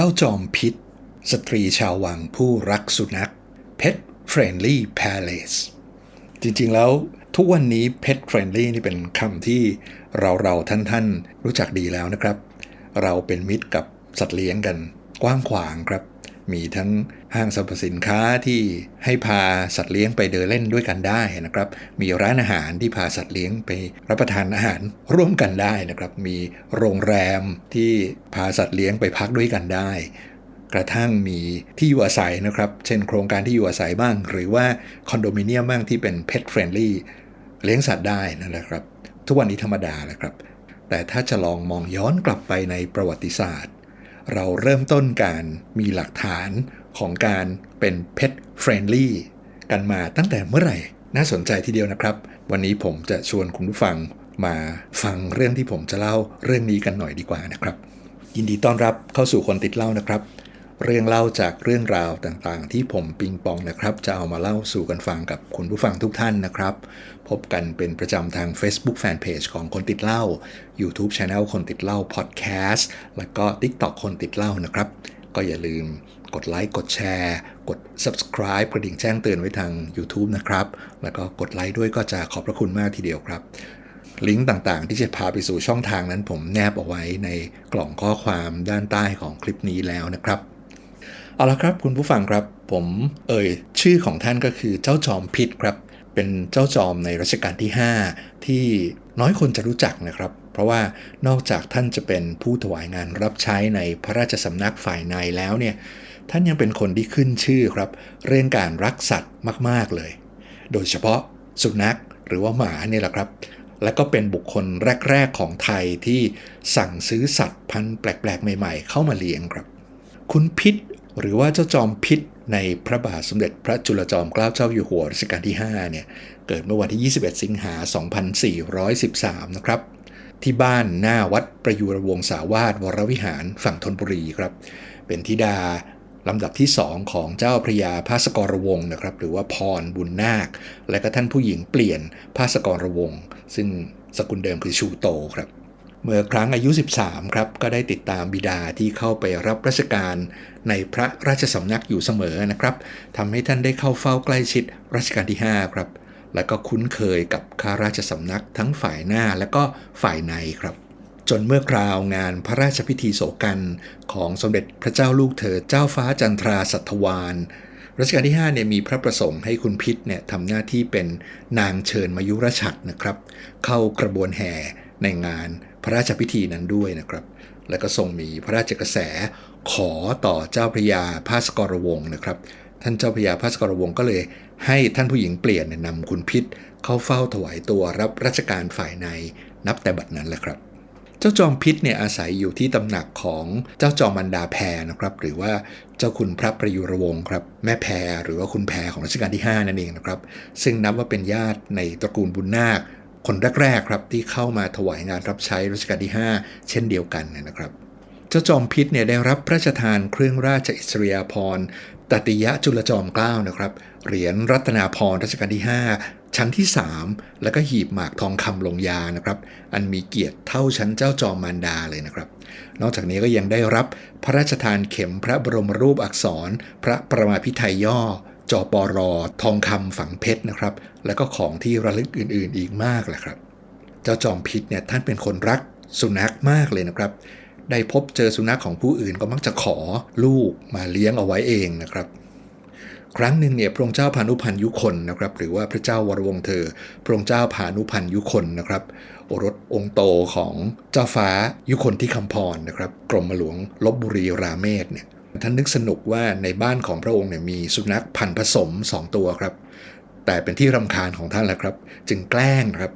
เจ้าจอมพิษ สตรีชาววังผู้รักสุนัข Pet Friendly Palace จริงๆแล้วทุกวันนี้ Pet Friendly นี่เป็นคำที่เราเราท่านท่านๆรู้จักดีแล้วนะครับ เราเป็นมิตรกับสัตว์เลี้ยงกันกว้างขวางครับ มีทั้งห้างสรรพสินค้าที่ให้พาสัตว์เลี้ยงไปเดินเล่นด้วยกันได้นะครับ มีร้านอาหารที่พาสัตว์เลี้ยงไปรับประทานอาหารร่วมกันได้นะครับ มีโรงแรมที่พาสัตว์เลี้ยงไปพักด้วยกันได้ กระทั่งมีที่อยู่อาศัยนะครับ เช่นโครงการที่อยู่อาศัยบ้าง หรือว่าคอนโดมิเนียมบ้างที่เป็น pet friendly เลี้ยงสัตว์ได้นั่นแหละครับ ทุกวันนี้ธรรมดาแหละครับ แต่ถ้าจะลองมองย้อนกลับไปในประวัติศาสตร์ เราเริ่มต้นการมีหลักฐานของการเป็น pet friendly กันมาตั้งแต่เมื่อไหร่ น่าสนใจทีเดียวนะครับ วันนี้ผมจะชวนคุณผู้ฟังมาฟังเรื่องที่ผมจะเล่าเรื่องนี้กันหน่อยดีกว่านะครับ ยินดีต้อนรับเข้าสู่คนติดเล่านะครับ เรื่องเล่าจากเรื่องราวต่างๆ ที่ผมปิงปองนะครับ จะเอามาเล่าสู่กันฟังกับคุณผู้ฟังทุกท่านนะครับ พบกันเป็นประจำทาง Facebook Fanpage ของคนติดเล่า YouTube Channel คนติดเล่า Podcast แล้วก็ TikTok คนติดเล่านะครับ ก็อย่าลืมกดไลค์กดแชร์ กด subscribe กระดิ่งแจ้งเตือนไว้ทาง YouTube นะครับ แล้วก็กดไลค์ด้วยก็จะขอบพระคุณมากทีเดียวครับลิงก์ต่างๆ ที่จะพาไปสู่ช่องทางนั้นผมแนบเอาไว้ในกล่องข้อความด้านใต้ของคลิปนี้แล้วนะครับ เอาละครับคุณผู้ฟังครับผมเอ่ยชื่อของท่านก็คือเจ้าจอมพิษครับ เป็นเจ้าจอมในรัชกาลที่ 5 ที่น้อยคนจะรู้จักนะครับ เพราะว่านอกจากท่านจะเป็นผู้ถวายงานรับใช้ในพระราชสำนักฝ่ายในแล้วเนี่ยท่านยังเป็นคนที่ขึ้นชื่อครับ เรื่องการรักสัตว์มาก ๆเลย โดยเฉพาะสุนัขหรือว่าหมาเนี่ยแหละครับ และก็เป็นบุคคลแรก ๆ ของไทยที่สั่งซื้อสัตว์พันธุ์แปลก ๆ ใหม่ ๆ เข้ามาเลี้ยงครับ คุณพิษ หรือว่าเจ้าจอมพิษในพระบาทสมเด็จพระจุลจอมเกล้าเจ้าอยู่หัวรัชกาลที่ 5 เนี่ย เกิดเมื่อวันที่ 21 สิงหา 2413 นะครับ ที่บ้านหน้าวัดประยุรวงศาวาสวรวิหารฝั่งธนบุรีครับ เป็นธิดาลำดับที่สองของเจ้าพระยาภาสกรวงศ์นะครับ หรือว่าพรบุญนาค และก็ท่านผู้หญิงเปลี่ยนภาสกรวงศ์ซึ่งสกุลเดิมคือชูโตครับ เมื่อครั้งอายุ 13 ครับ ก็ได้ติดตามบิดาที่เข้าไปรับราชการในพระราชสำนักอยู่เสมอนะครับทำให้ท่านได้เข้าเฝ้าใกล้ชิดรัชกาลที่ 5 ครับ และก็คุ้นเคยกับข้าราชสำนักทั้งฝ่ายหน้าและก็ฝ่ายในครับ จนเมื่อคราวงานพระราชพิธีโศกันของสมเด็จพระเจ้าลูกเธอเจ้าฟ้าจันทราสัตวานรัชกาลที่5เนี่ยมีพระประสงค์ให้คุณพิษเนี่ยทำหน้าที่เป็นนางเชิญมายุรชัดนะครับ เข้ากระบวนแห่ ในงานพระราชพิธีนั้นด้วยนะครับ และก็ทรงมีพระราชกระแสขอต่อเจ้าพระยาภาสกรวงศ์นะครับ ท่านเจ้าพระยาภาสกรวงศ์ก็เลยให้ท่านผู้หญิงเปลี่ยนนำคุณพิษเข้าเฝ้าถวายตัวรับราชการฝ่ายในนับแต่บัดนั้นแหละครับเจ้าจอมพิษเนี่ยอาศัยอยู่ที่ตำหนักของเจ้าจอมมันดาแพรนะครับ หรือว่าเจ้าคุณพระประยุรวงศ์ครับแม่แพรหรือว่าคุณแพรของรัชกาลที่ 5 นั่นเองนะครับ ซึ่งนับว่าเป็นญาติในตระกูลบุญนาค คนแรกๆครับที่เข้ามาถวายงานรับใช้รัชกาลที่ 5 เช่นเดียวกันนะครับ เจ้าจอมพิษเนี่ยได้รับพระราชทานเครื่องราชอิสริยาภรณ์ตติยะจุลจอมเกล้านะครับ เหรียญรัตนาพรรัชกาลที่ 5 ชั้นที่ 3 แล้วก็หีบหมากทองคำลงยานะครับ อันมีเกียรติเท่าชั้นเจ้าจอมมารดาเลยนะครับ นอกจากนี้ก็ยังได้รับพระราชทานเข็มพระบรมรูปอักษร พระประมาพิไทยย่อ จอปอรอทองคำฝังเพชรนะครับ แล้วก็ของที่ระลึกอื่นๆอีกมากแหละครับ เจ้าจอมพิษเนี่ยท่านเป็นคนรักสุนัขมากเลยนะครับ ได้พบเจอสุนัขของผู้อื่นก็มักจะขอลูกมาเลี้ยงเอาไว้เองนะครับ ครั้งหนึ่งเนี่ยพระองค์เจ้าพานุพันยุคนนะครับ หรือว่าพระเจ้าวรวงเธอ พระองค์เจ้าพานุพันยุคนนะครับ โอรสองค์โตของเจ้าฟ้ายุคนที่คำพรนะครับ กรมหลวงลบบุรีราเมศเนี่ย ท่านนึกสนุกว่าในบ้านของพระองค์เนี่ยมีสุนัขพันธุ์ผสม2ตัวครับ แต่เป็นที่รำคาญของท่านแหละครับ จึงแกล้งครับ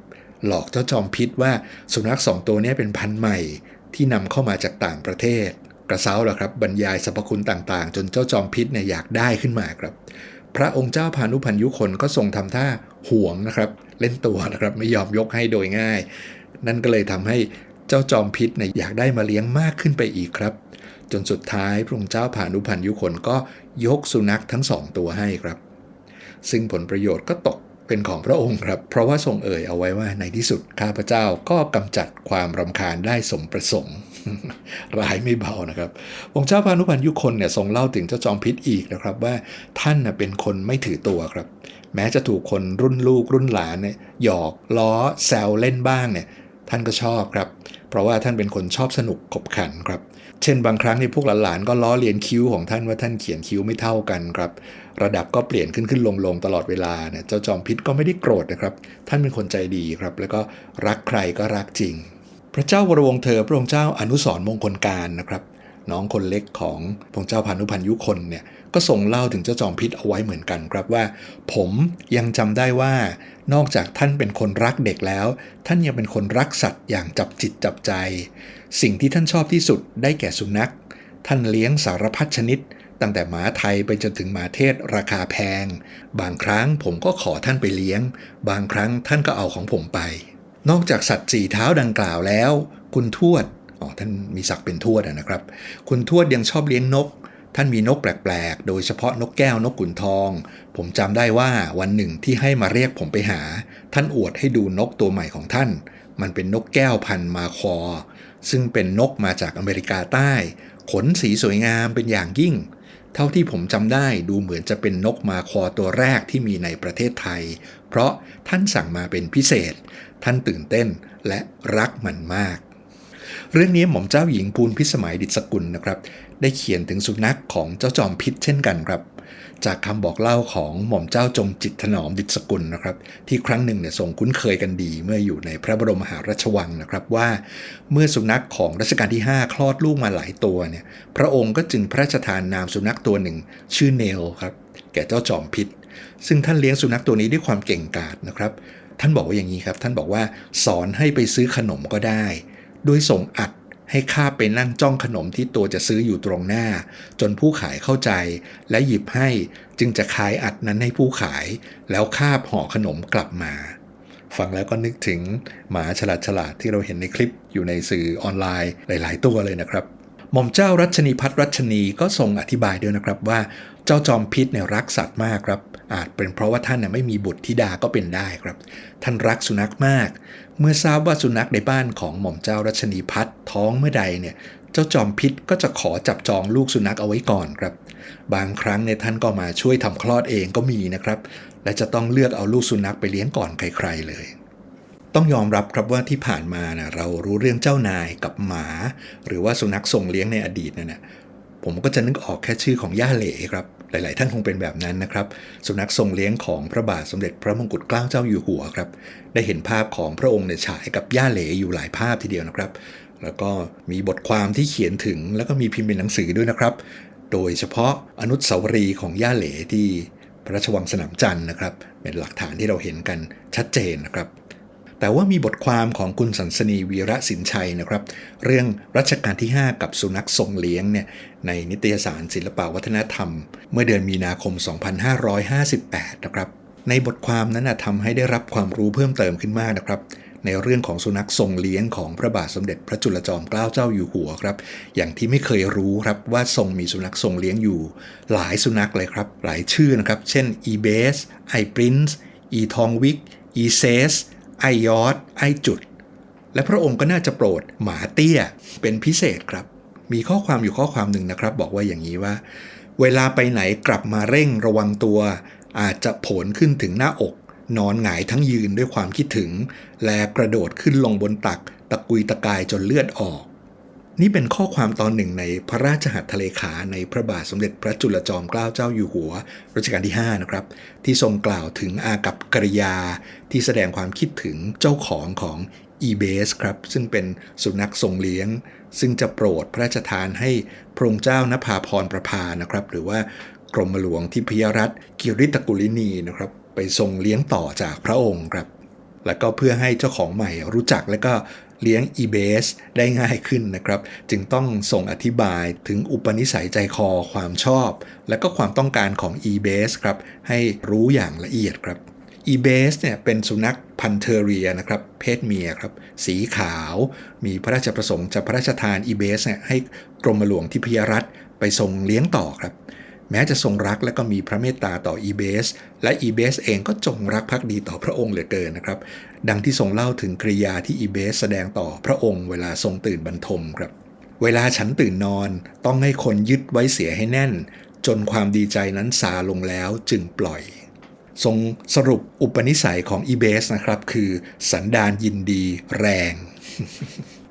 หลอกเจ้าจอมพิษว่าสุนัขสองตัวนี้เป็นพันธุ์ใหม่ที่นำเข้ามาจากต่างประเทศ กระเซ้าแหละครับบรรยายสรรพคุณต่างๆ จนเจ้าจอมพิษเนี่ยอยากได้ขึ้นมาครับ พระองค์เจ้าพานุพันยุคนก็ทรงทำท่าห่วงนะครับ เล่นตัวนะครับไม่ยอมยกให้โดยง่าย นั่นก็เลยทำให้เจ้าจอมพิษเนี่ยอยากได้มาเลี้ยงมากขึ้นไปอีกครับ จนสุดท้ายพระองค์เจ้าพานุพันยุคนก็ยกสุนัขทั้งสองตัวให้ครับ ซึ่งผลประโยชน์ก็ตกเป็นของพระองค์ครับ เพราะว่าทรงเอ่ยเอาไว้ว่าในที่สุดข้าพเจ้าก็กำจัดความรำคาญได้สมประสงค์ร้ายไม่เบานะครับองค์เจ้าพานุพันยุคนเนี่ยทรงเล่าถึงเจ้าจอมพิษอีกนะครับว่าท่านเป็นคนไม่ถือตัวครับ แม้จะถูกคนรุ่นลูกรุ่นหลานเนี่ยหยอกล้อแซวเล่นบ้างเนี่ยท่านก็ชอบครับ เพราะว่าท่านเป็นคนชอบสนุกขบขันครับ เช่นบางครั้งในพวกหลานๆก็ล้อเลียนคิ้วของท่านว่าท่านเขียนคิ้วไม่เท่ากันครับ ระดับก็เปลี่ยนขึ้นขึ้นลงลงตลอดเวลาเนี่ยเจ้าจอมพิษก็ไม่ได้โกรธนะครับ ท่านเป็นคนใจดีครับ แล้วก็รักใครก็รักจริง พระเจ้าวรวงเธอพระองค์เจ้าอนุสรมงคลการนะครับ น้องคนเล็กของพระองเจ้าพานุพันยุคนเนี่ยก็ทรงเล่าถึงเจ้าจอมพิษเอาไว้เหมือนกันครับว่า ผมยังจำได้ว่านอกจากท่านเป็นคนรักเด็กแล้ว ท่านยังเป็นคนรักสัตว์อย่างจับจิตจับใจ สิ่งที่ท่านชอบที่สุดได้แก่สุนัข ท่านเลี้ยงสารพัดชนิด ตั้งแต่หมาไทยไปจนถึงหมาเทศราคาแพง บางครั้งผมก็ขอท่านไปเลี้ยง บางครั้งท่านก็เอาของผมไป นอกจากสัตว์สี่เท้าดังกล่าวแล้ว คุณทวด อ๋อท่านมีศักดิ์เป็นทวดนะครับ คุณทวดยังชอบเลี้ยงนก ท่านมีนกแปลกๆ โดยเฉพาะนกแก้วนกขุนทอง ผมจำได้ว่าวันหนึ่งที่ให้มาเรียกผมไปหา ท่านอวดให้ดูนกตัวใหม่ของท่าน มันเป็นนกแก้วพันมาคอ ซึ่งเป็นนกมาจากอเมริกาใต้ ขนสีสวยงามเป็นอย่างยิ่งเท่าที่ผมจำได้ดูเหมือนจะเป็นนกมาคอตัวแรกที่มีในประเทศไทย เพราะท่านสั่งมาเป็นพิเศษ ท่านตื่นเต้นและรักมันมาก เรื่องนี้หม่อมเจ้าหญิงภูลพิสมัยดิษกุลนะครับ ได้เขียนถึงสุนัขของเจ้าจอมพิษเช่นกันครับ จากคำบอกเล่าของหม่อมเจ้าจงจิตถนอมดิษกุลนะครับ ที่ครั้งหนึ่งเนี่ยทรงคุ้นเคยกันดี เมื่ออยู่ในพระบรมมหาราชวังนะครับว่า เมื่อสุนัขของรัชกาลที่ 5 คลอดลูกมาหลายตัวเนี่ยพระองค์ก็จึงพระราชทานนามสุนัขตัวหนึ่ง ชื่อเนลครับแก่เจ้าจอมพิษ ซึ่งท่านเลี้ยงสุนัขตัวนี้ด้วยความเก่งกาจนะครับท่านบอกว่าอย่างนี้ครับ ท่านบอกว่าสอนให้ไปซื้อขนมก็ได้ โดยส่งอัดให้ข้าไปนั่งจ้องขนมที่ตัวจะซื้ออยู่ตรงหน้า จนผู้ขายเข้าใจและหยิบให้จึงจะขายอัดนั้นให้ผู้ขาย แล้วคาห่อขนมกลับมา ฟังแล้วก็นึกถึงหมาฉลาดฉลาดๆที่เราเห็นในคลิปอยู่ในสื่อออนไลน์หลาย ๆ ตัวเลยนะครับ หม่อมเจ้ารัชนีพัฒน์รัชนีก็ทรงอธิบายด้วยนะครับว่า เจ้าจอมพิษเนี่ยรักสัตว์มากครับอาจเป็นเพราะว่าท่านน่ยไม่มีบุตรธิดาก็เป็นได้ครับ ท่านรักสุนัขมาก เมื่อทราบว่าสุนัขในบ้านของหม่อมเจ้ารัชนีพัฒน์ท้องเมื่อใดเนี่ยเจ้าจอมพิษก็จะขอจับจองลูกสุนัขเอาไว้ก่อนครับ บางครั้งเนี่ยท่านก็มาช่วยทำคลอดเองก็มีนะครับ และจะต้องเลือกเอาลูกสุนัขไปเลี้ยงก่อนใครๆเลย ต้องยอมรับครับว่าที่ผ่านมานะเรารู้เรื่องเจ้านายกับหมา หรือว่าสุนัขส่งเลี้ยงในอดีตนั่นนะ ผมก็จะนึกออกแค่ชื่อของย่าเหล่ครับหลาย ๆ ท่านคงเป็นแบบนั้นนะครับ สุนัขทรงเลี้ยงของพระบาทสมเด็จพระมงกุฎเกล้าเจ้าอยู่หัวครับ ได้เห็นภาพของพระองค์เนี่ยฉายกับย่าเหล่อยู่หลายภาพทีเดียวนะครับ แล้วก็มีบทความที่เขียนถึง แล้วก็มีพิมพ์เป็นหนังสือด้วยนะครับ โดยเฉพาะอนุสาวรีย์ของย่าเหล่ที่พระราชวังสนามจันทร์นะครับ เป็นหลักฐานที่เราเห็นกันชัดเจนนะครับ แต่ว่ามีบทความของคุณสันสนีวีระสินชัยนะครับ เรื่องรัชกาลที่ 5 กับสุนัขทรงเลี้ยงเนี่ยในนิตยสารศิลปวัฒนธรรม เมื่อเดือนมีนาคม 2558 นะครับ ในบทความนั้นนะทำให้ได้รับความรู้เพิ่มเติมขึ้นมากนะครับในเรื่องของสุนัขทรงเลี้ยงของพระบาทสมเด็จพระจุลจอมเกล้าเจ้าอยู่หัวครับ อย่างที่ไม่เคยรู้ครับว่าทรงมีสุนัขทรงเลี้ยงอยู่ หลายสุนัขเลยครับ หลายชื่อนะครับ เช่น e b a s i Prince e ทองวิก e s a s ไอยอดไอจุด และพระองค์ก็น่าจะโปรดหมาเตี้ยเป็นพิเศษครับ มีข้อความอยู่ข้อความหนึ่งนะครับ บอกว่าอย่างนี้ว่า เวลาไปไหนกลับมาเร่งระวังตัว อาจจะโผลขึ้นถึงหน้าอก นอนหงายทั้งยืนด้วยความคิดถึง และกระโดดขึ้นลงบนตัก ตะกุยตะกายจนเลือดออก นี่เป็นข้อความตอนหนึ่งในพระราชหัตถเลขาในพระบาทสมเด็จพระจุลจอมเกล้าเจ้าอยู่หัวรัชกาลที่ 5 นะครับ ที่ทรงกล่าวถึงอากับกริยา ที่แสดงความคิดถึงเจ้าของของ e b a s ครับ ซึ่งเป็นสุนัขทรงเลี้ยง ซึ่งจะโปรดพระราชทานให้พระองค์เจ้านภาพรประพานะครับ หรือว่ากรมหลวงทิพยรัตน์กิริตกุลินีนะครับ ไปทรงเลี้ยงต่อจากพระองค์ครับ แล้วก็เพื่อให้เจ้าของใหม่รู้จักและก็ เลี้ยง EBS ได้ง่ายขึ้นนะครับ จึงต้องส่งอธิบายถึงอุปนิสัยใจคอความชอบ และก็ความต้องการของ EBS ครับ ให้รู้อย่างละเอียดครับ e b a s เนี่ยเป็นสุนัขพันเทเรียนะครับเพศเมียครับสีขาว มีพระราชประสงค์จะพระราชทาน e b a s เนี่ยให้กรมหลวงทิพยรัตน์ไปทรงเลี้ยงต่อครับ แม้จะทรงรักและก็มีพระเมตตาต่ออีเบสและอีเบสเองก็จงรักภักดีต่อพระองค์เหลือเกินนะครับ ดังที่ทรงเล่าถึงกริยาที่อีเบสแสดงต่อพระองค์เวลาทรงตื่นบรรทมครับ เวลาฉันตื่นนอนต้องให้คนยึดไว้เสียให้แน่น จนความดีใจนั้นซาลงแล้วจึงปล่อยทรงสรุปอุปนิสัยของอีเบสนะครับ คือสันดานยินดีแรง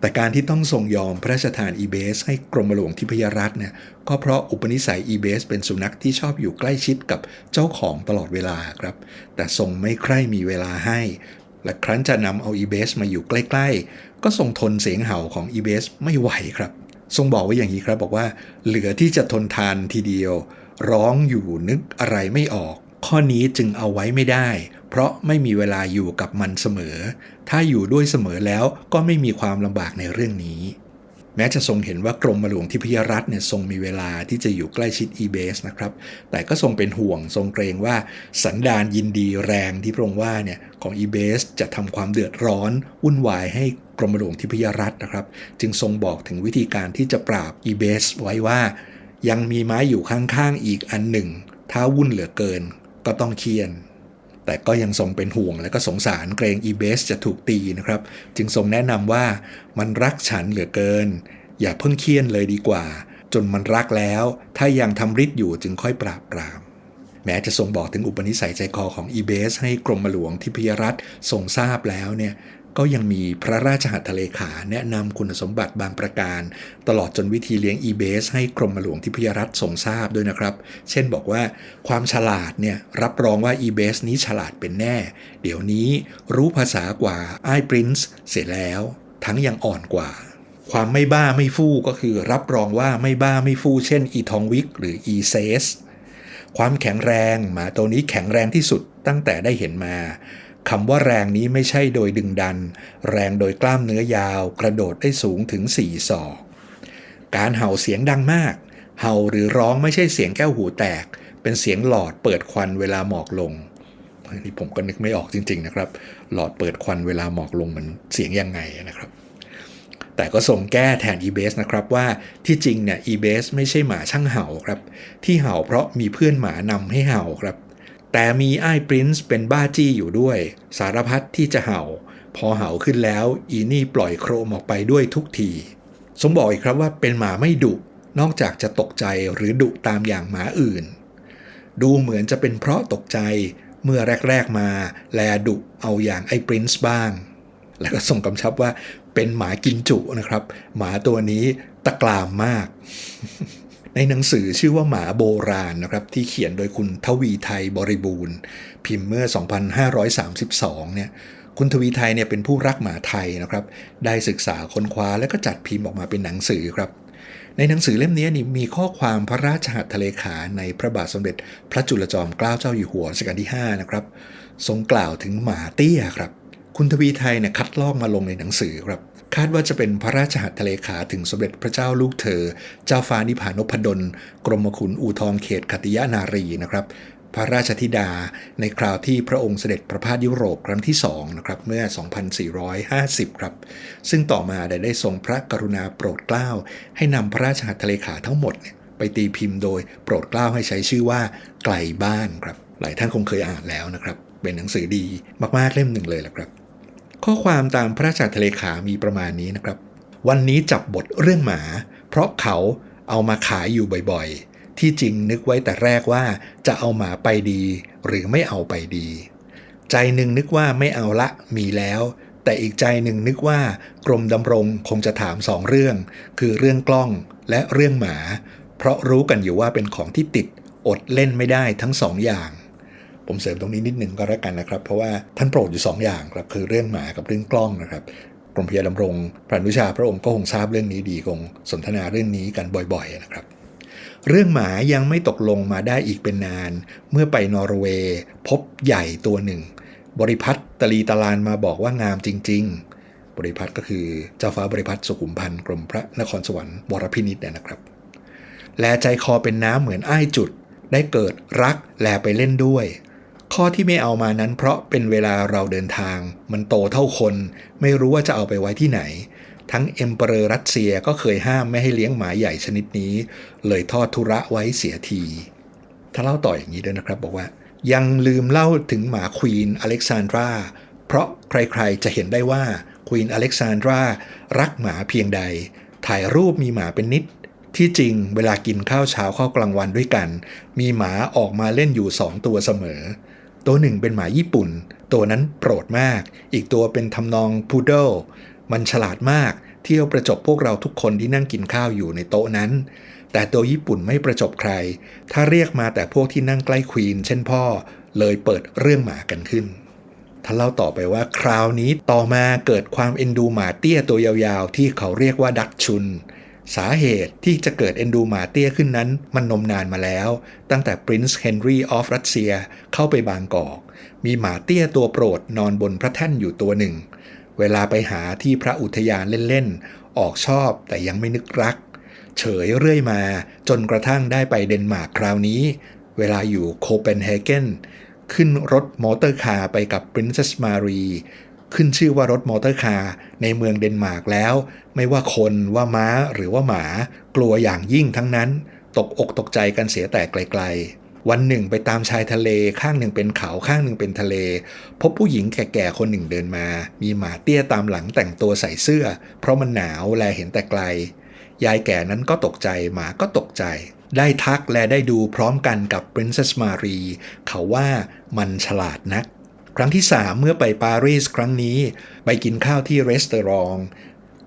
แต่การที่ต้องทรงยอมพระราชทานอีเบส ให้กรมหลวงทิพยรัตน์เนี่ยก็เพราะอุปนิสัยอีเบส เป็นสุนัขที่ชอบอยู่ใกล้ชิดกับเจ้าของตลอดเวลาครับ แต่ทรงไม่ใคร่มีเวลาให้ และครั้นจะนำเอาอีเบส มาอยู่ใกล้ๆ ก็ทรงทนเสียงเห่าของอีเบส ไม่ไหวครับ ทรงบอกไว้อย่างนี้ครับบอกว่า เหลือที่จะทนทานทีเดียว ร้องอยู่นึกอะไรไม่ออก ข้อนี้จึงเอาไว้ไม่ได้ เพราะไม่มีเวลาอยู่กับมันเสมอ ถ้าอยู่ด้วยเสมอแล้วก็ไม่มีความลำบากในเรื่องนี้ แม้จะทรงเห็นว่ากรมหลวงทิพยรัตน์เนี่ยทรงมีเวลาที่จะอยู่ใกล้ชิดอีเบสนะครับ แต่ก็ทรงเป็นห่วงทรงเกรงว่าสันดานยินดีแรงที่พระองค์ว่าเนี่ยของอีเบสจะทำความเดือดร้อนวุ่นวายให้กรมหลวงทิพยรัตน์นะครับ จึงทรงบอกถึงวิธีการที่จะปราบอีเบสไว้ว่า ยังมีไม้อยู่ข้างๆอีกอันหนึ่ง ถ้าวุ่นเหลือเกินก็ต้องเคียน แต่ก็ยังทรงเป็นห่วงและก็สงสารเกรงอีเบสจะถูกตีนะครับ จึงทรงแนะนำว่ามันรักฉันเหลือเกิน อย่าเพิ่งเคียนเลยดีกว่า จนมันรักแล้ว ถ้ายังทำฤทธิ์อยู่จึงค่อยปราบปรามแม้จะทรงบอกถึงอุปนิสัยใจคอของอีเบส ให้กรมหลวงทิพยรัตน์ทรงทราบแล้วเนี่ย ก็ยังมีพระราชหัตถเลขาแนะนำคุณสมบัติบางประการ ตลอดจนวิธีเลี้ยงอีเบสให้กรมหลวงทิพยรัตน์ทรงทราบด้วยนะครับ เช่นบอกว่าความฉลาดเนี่ยรับรองว่าอีเบสนี้ฉลาดเป็นแน่ เดี๋ยวนี้รู้ภาษากว่าไอ้ปรินซ์เสร็จแล้ว ทั้งยังอ่อนกว่า ความไม่บ้าไม่ฟู่ก็คือรับรองว่าไม่บ้าไม่ฟู่เช่นอีทองวิกหรืออีเซสความแข็งแรงหมาตัวนี้แข็งแรงที่สุดตั้งแต่ได้เห็นมา คำว่าแรงนี้ไม่ใช่โดยดึงดัน แรงโดยกล้ามเนื้อยาว กระโดดได้สูงถึง4ศอก การเห่าเสียงดังมาก เห่าหรือร้องไม่ใช่เสียงแก้วหูแตก เป็นเสียงหลอดเปิดควันเวลาหมอกลงอันนี้ผมก็นึกไม่ออกจริง ๆ นะครับ หลอดเปิดควันเวลาหมอกลงมันเสียงยังไงนะครับ แต่ก็ส่งแก้แทน eBase นะครับว่าที่จริงเนี่ย eBase ไม่ใช่หมาช่างเห่าครับ ที่เห่าเพราะมีเพื่อนหมานำให้เห่าครับ แต่มีไอ้ปรินซ์เป็นบ้าจี้อยู่ด้วย สารพัดที่จะเห่า พอเห่าขึ้นแล้ว อีนี่ปล่อยโครมออกไปด้วยทุกที สมบอกอีกครับว่าเป็นหมาไม่ดุ นอกจากจะตกใจหรือดุตามอย่างหมาอื่น ดูเหมือนจะเป็นเพราะตกใจเมื่อแรก ๆ มาแลดุเอาอย่างไอ้ปรินซ์บ้าง แล้วก็ส่งกำชับว่าเป็นหมากินจุนะครับ หมาตัวนี้ตะกรามมาก ในหนังสือชื่อว่าหมาโบราณนะครับที่เขียนโดยคุณทวีไทยบริบูรณ์ พิมพ์เมื่อ 2532 เนี่ยคุณทวีไทยเนี่ยเป็นผู้รักหมาไทยนะครับได้ศึกษาค้นคว้าและก็จัดพิมพ์ออกมาเป็นหนังสือครับ ในหนังสือเล่มนี้นี่มีข้อความพระราชหัตถเลขาในพระบาทสมเด็จ พระจุลจอมเกล้าเจ้าอยู่หัวรัชกาลที่ 5 นะครับทรงกล่าวถึงหมาเตี้ยครับ คุณทวีไทยเนี่ยคัดลอกมาลงในหนังสือครับ คาดว่าจะเป็นพระราชหัตถเลขาถึงสมเด็จพระเจ้าลูกเธอ เจ้าฟ้านิพานพดล กรมขุนอูทองเขตขติยานารีนะครับ พระราชธิดาในคราวที่พระองค์เสด็จประพาสยุโรปครั้งที่2นะครับเมื่อ 2450 ครับ ซึ่งต่อมาได้ได้ทรงพระกรุณาโปรดเกล้า ให้นำพระราชหัตถเลขาทั้งหมดไปตีพิมพ์โดยโปรดเกล้าให้ใช้ชื่อว่าไกลบ้านครับ หลายท่านคงเคยอ่านแล้วนะครับ เป็นหนังสือดีมากๆเล่มหนึ่งเลยแหละครับ ข้อความตามพระราชหัตเลขามีประมาณนี้นะครับ วันนี้จับบทเรื่องหมา เพราะเขาเอามาขายอยู่บ่อยๆ ที่จริงนึกไว้แต่แรกว่าจะเอาหมาไปดี หรือไม่เอาไปดี ใจหนึ่งนึกว่าไม่เอาละมีแล้ว แต่อีกใจหนึ่งนึกว่ากรมดำรงคงจะถามสองเรื่อง คือเรื่องกล้องและเรื่องหมา เพราะรู้กันอยู่ว่าเป็นของที่ติดอดเล่นไม่ได้ทั้งสองอย่าง ผมเสริมตรงนี้นิดหนึ่งก็แล้วกันนะครับ เพราะว่าท่านโปรดอยู่ 2 อย่างครับคือเรื่องหมากับเรื่องกล้องนะครับกรมพยาดำรงพระนุชาพระองค์ก็คงทราบเรื่องนี้ดีคงสนทนาเรื่องนี้กันบ่อยๆนะครับ เรื่องหมายังไม่ตกลงมาได้อีกเป็นนาน เมื่อไปนอร์เวย์ พบใหญ่ตัวหนึ่ง บริพัตรตลีตะลานมาบอกว่างามจริง ๆ บริพัตรก็คือเจ้าฟ้าบริพัตรสุขุมพันธ์กรมพระนครสวรรค์วรพินิจเนี่ยนะครับ แลใจคอเป็นน้ำเหมือนอ้ายจุด ได้เกิดรักแลไปเล่นด้วย ข้อที่ไม่เอามานั้นเพราะเป็นเวลาเราเดินทาง มันโตเท่าคน ไม่รู้ว่าจะเอาไปไว้ที่ไหน ทั้งเอ็มเปอร์รัสเซียก็เคยห้ามไม่ให้เลี้ยงหมาใหญ่ชนิดนี้ เลยทอดทุระไว้เสียที ถ้าเล่าต่ออย่างนี้ด้วยนะครับ บอกว่า ยังลืมเล่าถึงหมาควีนอเล็กซานดราเพราะใครๆจะเห็นได้ว่าควีนอเล็กซานดรารักหมาเพียงใด ถ่ายรูปมีหมาเป็นนิดที่จริงเวลากินข้าวเช้าข้าวกลางวันด้วยกัน มีหมาออกมาเล่นอยู่สองตัวเสมอ ตัวหนึ่งเป็นหมาญี่ปุ่น ตัวนั้นโปรดมาก อีกตัวเป็นทำนองพูดเดิลมันฉลาดมากเที่ยวประจบพวกเราทุกคนที่นั่งกินข้าวอยู่ในโต๊ะนั้น แต่ตัวญี่ปุ่นไม่ประจบใคร ถ้าเรียกมาแต่พวกที่นั่งใกล้ควีน เช่นพ่อ เลยเปิดเรื่องหมากันขึ้นท่านเล่าต่อไปว่าคราวนี้ต่อมาเกิดความเอ็นดูหมาเตี้ยตัวยาวๆ ที่เขาเรียกว่าดักชุน สาเหตุที่จะเกิดเอนดูหมาเตี้ยขึ้นนั้น มันนมนานมาแล้ว ตั้งแต่ Prince Henry of Russia เข้าไปบางกอก มีหมาเตี้ยตัวโปรดนอนบนพระแท่นอยู่ตัวหนึ่ง เวลาไปหาที่พระอุทยานเล่นๆ ออกชอบแต่ยังไม่นึกรัก เฉยเรื่อยมาจนกระทั่งได้ไปเดนมาร์กคราวนี้ เวลาอยู่โคเปนเฮเกนขึ้นรถมอเตอร์คาร์ไปกับ Princess Mary ขึ้นชื่อว่ารถมอเตอร์คาร์ในเมืองเดนมาร์กแล้ว ไม่ว่าคนว่าม้าหรือว่าหมา กลัวอย่างยิ่งทั้งนั้น ตกอกตกใจกันเสียแต่ไกลๆ วันหนึ่งไปตามชายทะเลข้างหนึ่งเป็นเขาข้างหนึ่งเป็นทะเล พบผู้หญิงแก่ๆคนหนึ่งเดินมา มีหมาเตี้ยตามหลังแต่งตัวใส่เสื้อ เพราะมันหนาวแลเห็นแต่ไกล ยายแก่นั้นก็ตกใจหมาก็ตกใจได้ทักและได้ดูพร้อมกันกับ Princess Mary เขาว่ามันฉลาดนัก ครั้งที่ 3 เมื่อไปปารีสครั้งนี้ ไปกินข้าวที่รีสตอรอง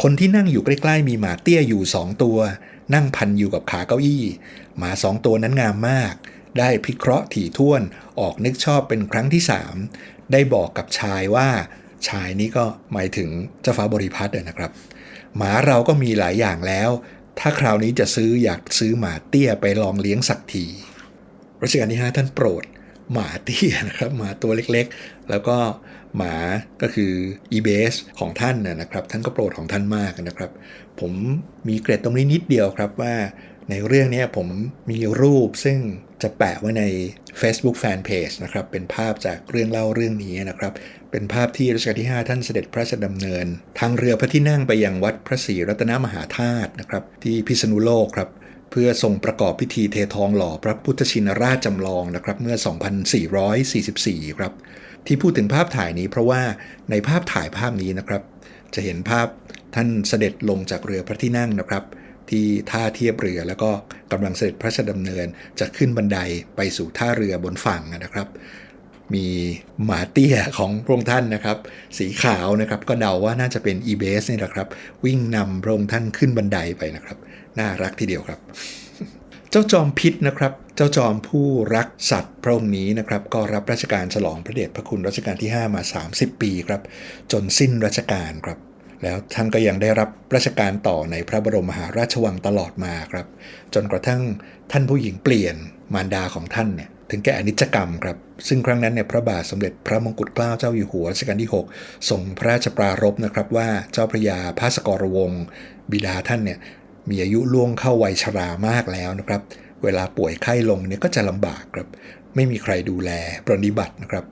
คนที่นั่งอยู่ใกล้ๆ มีหมาเตี้ยอยู่สองตัว นั่งพันอยู่กับขาเก้าอี้ หมาสองตัวนั้นงามมาก ได้พิเคราะห์ถี่ถ้วนออกนึกชอบเป็นครั้งที่สามได้บอกกับชายว่า ชายนี้ก็หมายถึงเจ้าฟ้าบริพัตรนะครับ หมาเราก็มีหลายอย่างแล้ว ถ้าคราวนี้จะซื้ออยากซื้อหมาเตี้ยไปลองเลี้ยงสักทีรัชกาลที่ 5 ท่านโปรด หมาเตี้ยนะครับหมาตัวเล็กๆ แล้วก็หมาก็คืออีเบสของท่านนะครับ ท่านก็โปรดของท่านมากนะครับ ผมมีเกร็ดตรงนี้นิดเดียวครับว่าในเรื่องนี้ผมมีรูปซึ่งจะแปะไว้ใน Facebook Fanpage นะครับ เป็นภาพจากเรื่องเล่าเรื่องนี้นะครับ เป็นภาพที่รัชกาลที่ 5 ท่านเสด็จพระราชดำเนิน ทางเรือพระที่นั่งไปยังวัดพระศรีรัตนมหาธาตุนะครับ ที่พิษณุโลกครับ พื่อทรงประกอบพิธีเททองหล่อพระพุทธชินราชจำลองนะครับเมื่อ 2444 ครับ ที่พูดถึงภาพถ่ายนี้เพราะว่าในภาพถ่ายภาพนี้นะครับ จะเห็นภาพท่านเสด็จลงจากเรือพระที่นั่งนะครับ ที่ท่าเทียบเรือแล้วก็กำลังเสด็จพระราชดำเนินจะขึ้นบันไดไปสู่ท่าเรือบนฝั่งนะครับมีหมาเตี้ยของพระองค์ท่านนะครับ สีขาวนะครับก็เดาว่าน่าจะเป็นอีเบสนี่แหละครับ วิ่งนำพระองค์ท่านขึ้นบันไดไปนะครับ น่ารักทีเดียวครับ เจ้าจอมพิษนะครับ เจ้าจอมผู้รักสัตว์พระองค์นี้นะครับ ก็รับราชการฉลองพระเดชพระคุณรัชกาลที่ 5 มา 30 ปีครับ จนสิ้นราชการครับ แล้วท่านก็ยังได้รับราชการต่อในพระบรมมหาราชวังตลอดมาครับ จนกระทั่งท่านผู้หญิงเปลี่ยนมารดาของท่านเนี่ยถึงแก่อนิจกรรมครับ ซึ่งครั้งนั้นเนี่ยพระบาทสมเด็จพระมงกุฎเกล้าเจ้าอยู่หัวรัชกาลที่ 6 ทรงพระราชปรารภนะครับว่าเจ้าพระยาพระสกรวงศ์บิดาท่านเนี่ย มีอายุล่วงเข้าวัยชรามากแล้วนะครับ เวลาป่วยไข้ลงเนี่ยก็จะลำบากครับ ไม่มีใครดูแลปรนิบัตินะครับ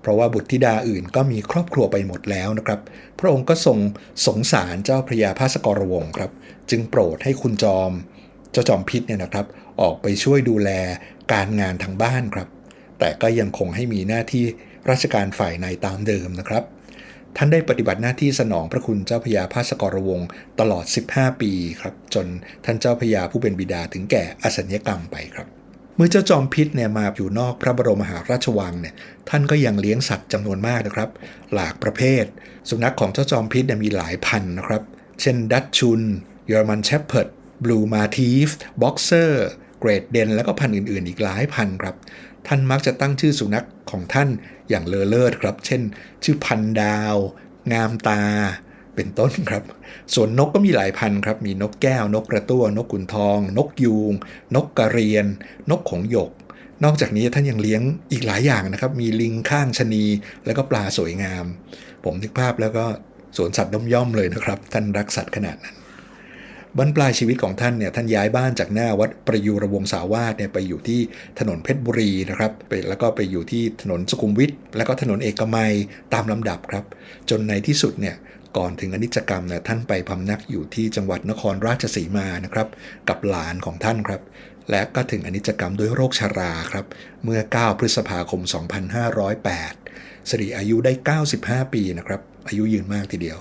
เพราะว่าบุตรธิดาอื่นก็มีครอบครัวไปหมดแล้วนะครับ พระองค์ก็ทรงสงสารเจ้าพระยาพระสกรวงครับ จึงโปรดให้คุณจอม เจ้าจอมพิษเนี่ยนะครับ ออกไปช่วยดูแลการงานทางบ้านครับ แต่ก็ยังคงให้มีหน้าที่ราชการฝ่ายในตามเดิมนะครับ ท่านได้ปฏิบัติหน้าที่สนองพระคุณเจ้าพยาพระสกรวงศ์ตลอด 15 ปีครับ จนท่านเจ้าพยาผู้เป็นบิดาถึงแก่อสัญญกรรมไปครับ เมื่อเจ้าจอมพิษเนี่ยมาอยู่นอกพระบรมมหาราชวังเนี่ย ท่านก็ยังเลี้ยงสัตว์จำนวนมากนะครับ หลากประเภท สุนัขของเจ้าจอมพิษเนี่ยมีหลายพันนะครับ เช่นดัตชุน เยอรมันเชพเพิร์ด บลูมาทีฟ บ็อกเซอร์ เกรดเดน แล้วก็พันธุ์อื่นๆ อีกหลายพันครับ ท่านมักจะตั้งชื่อสุนัขของท่านอย่างเลอเลิศครับ เช่น ชื่อพันดาว งามตา เป็นต้นครับ ส่วนนกก็มีหลายพันครับ มีนกแก้ว นกกระตั้ว นกขุนทอง นกยูง นกกระเรียน นกของหยก นอกจากนี้ท่านยังเลี้ยงอีกหลายอย่างนะครับ มีลิงข้างชะนี แล้วก็ปลาสวยงาม ผมนึกภาพแล้วก็สวนสัตว์ย่อมย่อมเลยนะครับ ท่านรักสัตว์ขนาดนั้น บรรปลายชีวิตของท่านเนี่ยท่านย้ายบ้านจากหน้าวัดประยูรวงศาวาสเนี่ยไปอยู่ที่ถนนเพชรบุรีนะครับไปแล้วก็ไปอยู่ที่ถนนสุขุมวิทแล้วก็ถนนเอกมัยตามลำดับครับ จนในที่สุดเนี่ยก่อนถึงอนิจกรรมเนี่ยท่านไปพำนักอยู่ที่จังหวัดนครราชสีมานะครับ กับหลานของท่านครับ และก็ถึงอนิจกรรมด้วยโรคชาราครับ เมื่อ 9 พฤษภาคม 2508สิริอายุได้ 95 ปีนะครับ อายุยืนมากทีเดียว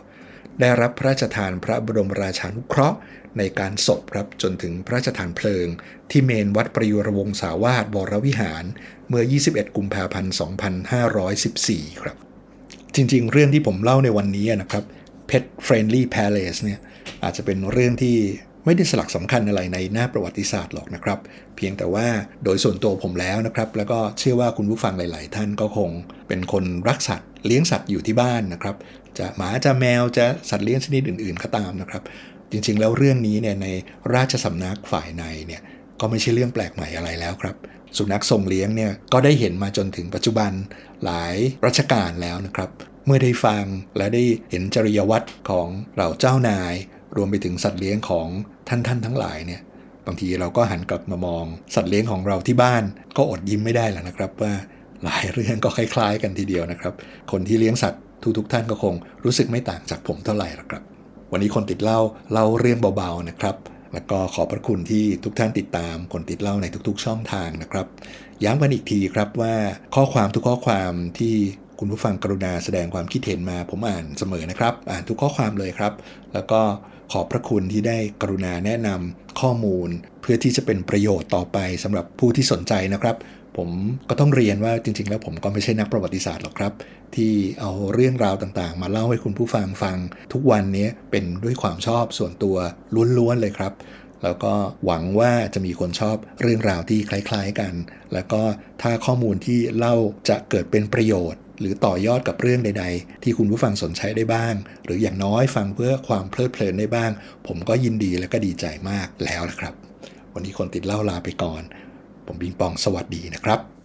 ได้รับพระราชทานพระบรมราชานุเคราะห์ ในการศพครับจนถึงพระราชทานเพลิง ที่เมนวัดประยุรวงศาวาสวรวิหาร เมื่อ 21 กุมภาพันธ์ 2514 ครับ จริงๆ เรื่องที่ผมเล่าในวันนี้นะครับ Pet Friendly Palace เนี่ยอาจจะเป็นเรื่องที่ไม่ได้สลักสำคัญอะไรในหน้าประวัติศาสตร์หรอกนะครับ เพียงแต่ว่าโดยส่วนตัวผมแล้วนะครับ แล้วก็เชื่อว่าคุณผู้ฟังหลาย ๆ ท่านก็คงเป็นคนรักสัตว์ เลี้ยงสัตว์อยู่ที่บ้านนะครับ จะหมาจะแมวจะสัตว์เลี้ยงชนิดอื่นๆก็ตามนะครับ จริงๆ แล้วเรื่องนี้เนี่ยในราชสำนักฝ่ายในเนี่ยก็ไม่ใช่เรื่องแปลกใหม่อะไรแล้วครับ สุนัขทรงเลี้ยงเนี่ยก็ได้เห็นมาจนถึงปัจจุบันหลายรัชกาลแล้วนะครับ เมื่อได้ฟังและได้เห็นจริยวัตรของเหล่าเจ้านาย รวมไปถึงสัตว์เลี้ยงของท่านท่านทั้งหลายเนี่ยบางทีเราก็หันกลับมามองสัตว์เลี้ยงของเราที่บ้านก็อดยิ้มไม่ได้แล้วนะครับว่า หลายเรื่องก็คล้าย ๆ กันทีเดียวนะครับ คนที่เลี้ยงสัตว์ทุกๆท่านก็คงรู้สึกไม่ต่างจากผมเท่าไหร่หรอกครับ วันนี้คนติดเล้าเล่าเรื่องเบาๆนะครับ แล้วก็ขอบพระคุณที่ทุกท่านติดตาม คนติดเล้าในทุกๆ ช่องทางนะครับ ย้ำกันอีกทีครับว่าข้อความทุกข้อความที่คุณผู้ฟังกรุณาแสดงความคิดเห็นมาผมอ่านเสมอนะครับ อ่านทุกข้อความเลยครับ แล้วก็ขอบพระคุณที่ได้กรุณาแนะนำข้อมูล เพื่อที่จะเป็นประโยชน์ต่อไปสำหรับผู้ที่สนใจนะครับ ผมก็ต้องเรียนว่าจริง ๆ แล้วผมก็ไม่ใช่นักประวัติศาสตร์หรอกครับ ที่เอาเรื่องราวต่างๆ มาเล่าให้คุณผู้ฟังฟัง ทุกวันนี้เป็นด้วยความชอบส่วนตัวล้วนๆเลยครับ แล้วก็หวังว่าจะมีคนชอบเรื่องราวที่คล้าย ๆกัน แล้วก็ถ้าข้อมูลที่เล่าจะเกิดเป็นประโยชน์หรือต่อยอดกับเรื่องใด ๆ ที่คุณผู้ฟังสนใจได้บ้าง หรืออย่างน้อยฟังเพื่อความเพลิดเพลินได้บ้าง ผมก็ยินดีและก็ดีใจมากแล้วนะครับ วันนี้คนติดเล้าลาไปก่อน ผมบิงปองสวัสดีนะครับ